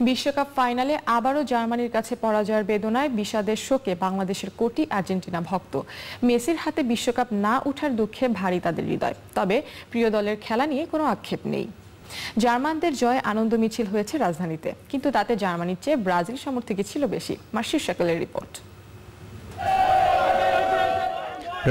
বিশ্বকাপ ফাইনালে আবারও জার্মানির কাছে পরাজয়ের বেদনায় বিষাদের শোকে বাংলাদেশের কোটি আর্জেন্টিনা ভক্ত। মেসির হাতে বিশ্বকাপ না ওঠার দুঃখে ভারী তাদের হৃদয়। তবে প্রিয় দলের খেলা নিয়ে কোনো আক্ষেপ নেই। জার্মানদের জয় আনন্দ মিছিল হয়েছে রাজধানীতে। কিন্তু তাতে জার্মানির চেয়ে ব্রাজিল সমর্থকই ছিল বেশি। মার্শির শাকেলের রিপোর্ট।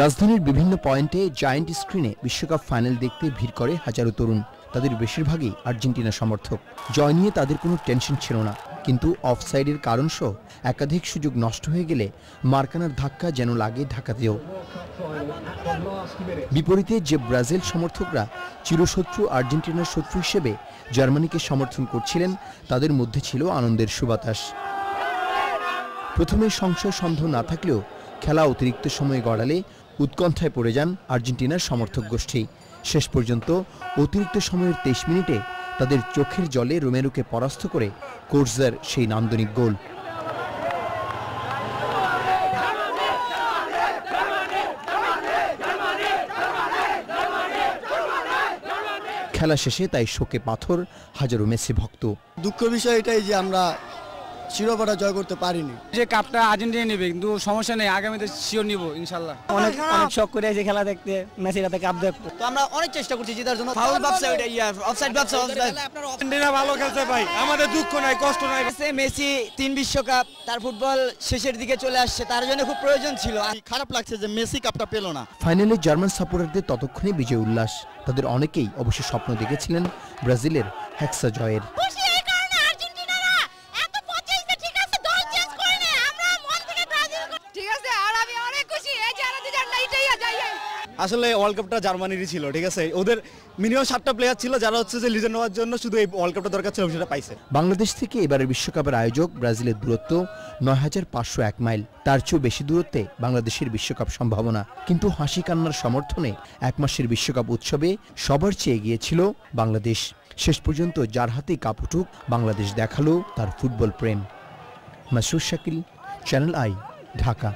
রাজধানীর বিভিন্ন পয়েন্টে জায়ান্ট স্ক্রিনে বিশ্বকাপ ফাইনাল দেখতে ভিড় করে হাজারো তরুণ। তাদের বেশিরভাগই আর্জেন্টিনা সমর্থক। জয় নিয়ে তাদের কোনো টেনশন ছিল না। কিন্তু অফসাইডের কারণসহ একাধিক সুযোগ নষ্ট হয়ে গেলে মার্কানার ধাক্কা যেন লাগে ঢাকাতেও। বিপরীতে যে ব্রাজিল সমর্থকরা চিরশত্রু আর্জেন্টিনার শত্রু হিসেবে জার্মানিকে সমর্থন করছিলেন, তাদের মধ্যে ছিল আনন্দের সুবাতাস। প্রথমে সংশয় সন্দেহ না থাকলেও খেলা অতিরিক্ত সময়ে গড়ালে উৎকণ্ঠায় পড়ে যান আর্জেন্টিনার সমর্থক গোষ্ঠী। শেষ পর্যন্ত অতিরিক্ত সময়ের তেইশ মিনিটে তাদের চোখের জলে রোমেরোকে পরাস্ত করে কোর্সার সেই নান্দনিক গোল। খেলা শেষে তাই শোকে পাথর হাজারো মেসি ভক্ত। দুঃখ বিষয় এটাই যে আমরা শিরোপাটা জয় করতে পারিনি। যে কাপটা আর্জেন্টিনা নেবে কিন্তু সমস্যা নেই আগামীতে শিওর নিব ইনশাল্লাহ। অনেক অনেক শখ করে এসে খেলা দেখতে মেসির হাতে কাপ দেখব। তো আমরা অনেক চেষ্টা করছি জেতার জন্য। ফাউল ভাবছে ওইটা ইয়া অফসাইড ভাবছে আর্জেন্টিনা ভালো খেলছে ভাই আমাদের দুঃখ নাই কষ্ট নাই। মেসি তিন বিশ্বকাপ তার ফুটবল শেষের দিকে চলে আসছে তার জন্য খুব প্রয়োজন ছিল। খারাপ লাগছে যে মেসি কাপটা পেল না। ফাইনালে জার্মান সাপোর্টারদের ততক্ষণে বিজয় উল্লাস। তাদের অনেকেই অবশ্য স্বপ্ন দেখেছিলেন ব্রাজিলের হ্যাক্সা জয়ের। আসলে ওয়ার্ল্ড কাপটা জার্মানিরই ছিল ঠিক আছে? ওদের মিনিমাম সাতটা প্লেয়ার ছিল যারা হচ্ছে যে লিজেন্ড হওয়ার জন্য শুধু এই ওয়ার্ল্ড কাপটা দরকার ছিল সেটা পাইছে। বাংলাদেশ থেকে এবারের বিশ্বকাপের আয়োজক ব্রাজিলের দূরত্ব নয় হাজার পাঁচশো এক মাইল। তার চেয়েও বেশি দূরত্বে বাংলাদেশের বিশ্বকাপ সম্ভাবনা। কিন্তু হাসি কান্নার সমর্থনে এক মাসের বিশ্বকাপ উৎসবে সবার চেয়ে এগিয়েছিল বাংলাদেশ। শেষ পর্যন্ত যার হাতে কাপ উঠুক বাংলাদেশ দেখাল তার football Prem. Masur Shakil Channel I Dhaka.